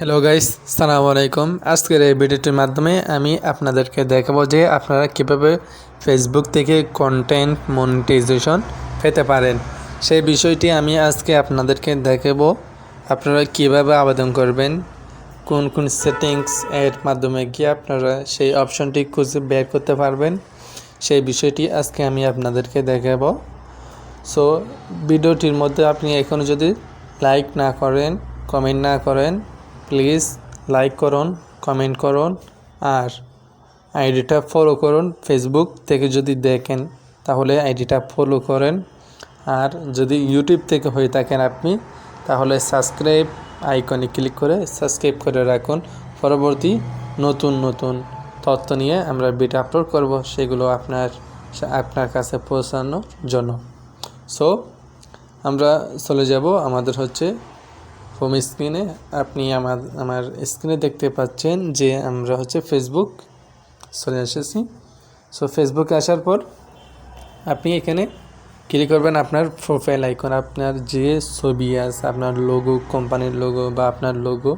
Hello guys সালাম আলাইকুম আজকের এই ভিডিওটির মাধ্যমে আমি আপনাদেরকে দেখাবো যে আপনারা কীভাবে ফেসবুক থেকে কন্টেন্ট মনিটাইজেশন পেতে পারেন। সেই বিষয়টি আমি আজকে আপনাদেরকে দেখাবো। আপনারা কীভাবে আবেদন করবেন, কোন কোন সেটিংস এর মাধ্যমে গিয়ে আপনারা সেই অপশনটি খুঁজে বের করতে পারবেন, সেই বিষয়টি আজকে আমি আপনাদেরকে দেখাবো। সো ভিডিওটির মধ্যে আপনি এখনও যদি লাইক না করেন কমেন্ট না করেন প্লিজ লাইক করুন, কমেন্ট করুন আর আইডিটা ফলো করুন ফেসবুক থেকে যদি দেখেন তাহলে আইডিটা ফলো করেন। আর যদি ইউটিউব থেকে হয়ে থাকেন আপনি তাহলে সাবস্ক্রাইব আইকনে ক্লিক করে সাবস্ক্রাইব করে রাখুন। পরবর্তী নতুন নতুন তথ্য নিয়ে আমরা ভিডিও আপলোড করব, সেগুলো আপনার আপনার কাছে পৌঁছানোর জন্য। সো আমরা চলে যাব, আমাদের হচ্ছে হোম স্ক্রিনে আপনি আমার আমার স্ক্রিনে দেখতে পাচ্ছেন যে আমরা হচ্ছে ফেসবুক চলে এসেছি। সো ফেসবুকে আসার পর আপনি এখানে ক্লিক করবেন আপনার প্রোফাইল আইকন আপনার যে ছবি আছে, আপনার লোগো কোম্পানির লোগো বা আপনার লোগো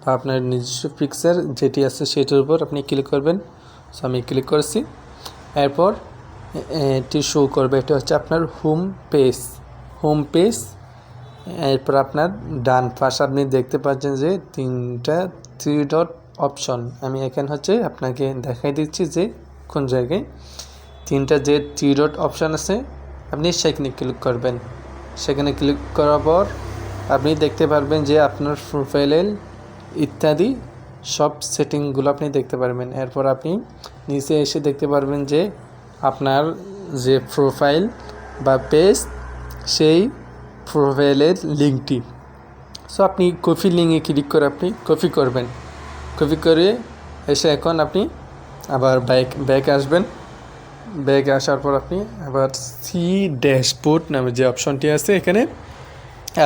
বা আপনার নিজস্ব পিকচার যেটি আছে সেটির উপর আপনি ক্লিক করবেন। সো আমি ক্লিক করছি। এরপর এটি শো করবে, এটা হচ্ছে আপনার হোম পেজ হোম পেজ এরপর আপনার ডান পাশে আপনি দেখতে পাচ্ছেন যে তিনটা থ্রি ডট অপশন আমি এখানে হচ্ছে আপনাকে দেখাই দিচ্ছি যে কোন জায়গায় তিনটা যে থ্রি ডট অপশান আছে, আপনি সেখানে ক্লিক করবেন। সেখানে ক্লিক করার পর আপনি দেখতে পারবেন যে আপনার প্রোফাইলের ইত্যাদি সব সেটিংগুলো আপনি দেখতে পারবেন। এরপর আপনি নিচে এসে দেখতে পারবেন যে আপনার যে প্রোফাইল বা পেজ সেই প্রোফাইলের লিঙ্কটি। সো আপনি কপি লিঙ্কে ক্লিক করে আপনি কপি করবেন। কপি করে এসে এখন আপনি আবার ব্যাক ব্যাক আসবেন। ব্যাক আসার পর আপনি আবার সি ড্যাশবোর্ড নামে যে অপশনটি আছে, এখানে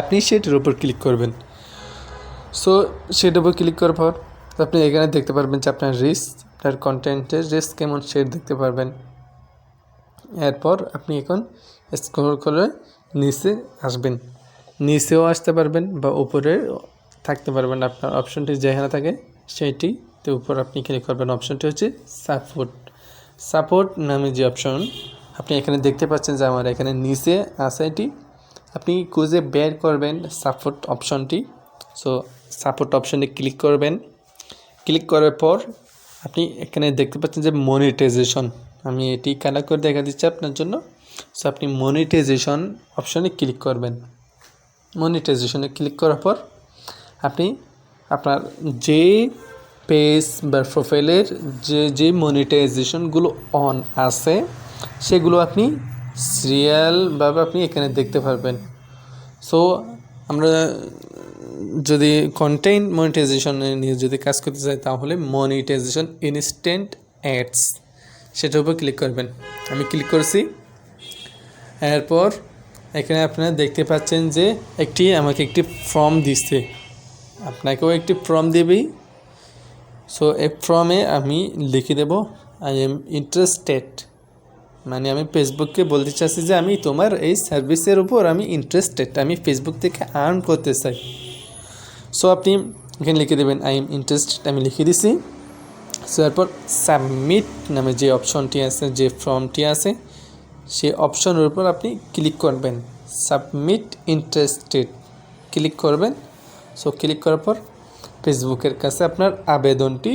আপনি সেটার উপর ক্লিক করবেন। সো সেটার উপর ক্লিক করার পর আপনি এখানে দেখতে পারবেন যে আপনার রিস্ক আপনার কন্টেন্টের রিস্ক কেমন সেটা দেখতে পারবেন। এরপর আপনি এখন স্ক্রল করে নিচে আসবেন। নিচেও আসতে পারবেন বা উপরে থাকতে পারবেন আপনার অপশনটি যেখানে থাকে সেইটিতে উপর আপনি ক্লিক করবেন। অপশনটি হচ্ছে সাপোর্ট সাপোর্ট নামে যে অপশন আপনি এখানে দেখতে পাচ্ছেন যে আমার এখানে নিচে আছে এটি। আপনি খুঁজে বের করবেন সাপোর্ট অপশনটি সো সাপোর্ট অপশনে ক্লিক করবেন। ক্লিক করার পর আপনি এখানে দেখতে পাচ্ছেন যে মনিটাইজেশন আমি এটি কানেক্ট করে দেখা দিচ্ছি আপনার জন্য। সো আপনি মনিটাইজেশন অপশনে ক্লিক করবেন। মনিটাইজেশনে ক্লিক করার পর আপনি আপনার যে পেজ বা প্রোফাইলের যে যে মনিটাইজেশনগুলো অন আছে, সেগুলো আপনি সিরিয়ালভাবে আপনি এখানে দেখতে পারবেন। সো আমরা যদি কন্টেন্ট মনিটাইজেশন নিয়ে যদি কাজ করতে চাই, তাহলে মনিটাইজেশন ইনস্ট্যান্ট অ্যাডস সেটার উপর ক্লিক করবেন। আমি ক্লিক করছি এরপর এখানে আপনারা দেখতে পাচ্ছেন যে একটি, আমাকে একটি ফর্ম দিচ্ছে। আপনাকেও একটি ফর্ম দেবেই। সো এই ফর্মে আমি লিখে দেব আই এম ইন্টারেস্টেড মানে আমি ফেসবুককে বলতে চাচ্ছি যে আমি তোমার এই সার্ভিসের উপর আমি ইন্টারেস্টেড আমি ফেসবুক থেকে আর্ন করতে চাই। সো আপনি এখানে লিখে দেবেন আই এম ইন্টারেস্টেড আমি লিখে দিছি। সো এরপর সাবমিট নামে যে অপশনটি আছে, যে ফর্মটি আছে সেই অপশনের উপর আপনি ক্লিক করবেন সাবমিট ইন্টারেস্টেড। ক্লিক করবেন। সো ক্লিক করার পর ফেসবুকের কাছে আপনার আবেদনটি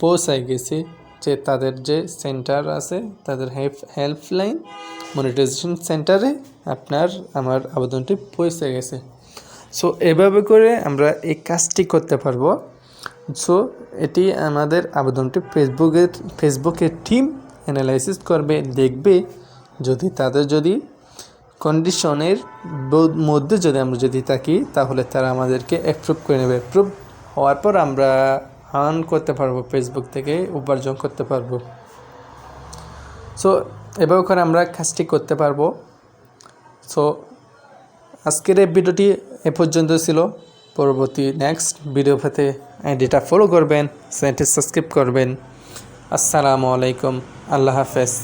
পৌঁছায় গেছে যে তাদের যে সেন্টার আছে, তাদের হেল্প, হেল্পলাইন মনিটাইজেশন সেন্টারে আপনার, আমার আবেদনটি পৌঁছে গেছে। সো এভাবে করে আমরা এই কাজটি করতে পারব। সো এটি আমাদের আবেদনটি ফেসবুকের ফেসবুকের টিম অ্যানালাইসিস করবে, দেখবে যদি তাদের যদি কন্ডিশনের মধ্যে যদি আমরা যদি থাকি, তাহলে তারা আমাদেরকে অ্যাপ্রুভ করে নেবে। অ্যাপ্রুভ হওয়ার পর আমরা আর্ন করতে পারব ফেসবুক থেকে উপার্জন করতে পারব। সো এভাবে করে আমরা কাজটি করতে পারব। সো আজকের এই ভিডিওটি এ পর্যন্ত ছিল। পরবর্তী নেক্সট ভিডিও পেতে আইডিটা ফলো করবেন, চ্যানেলটি সাবস্ক্রাইব করবেন। আসসালামু আলাইকুম। আল্লাহ হাফেজ।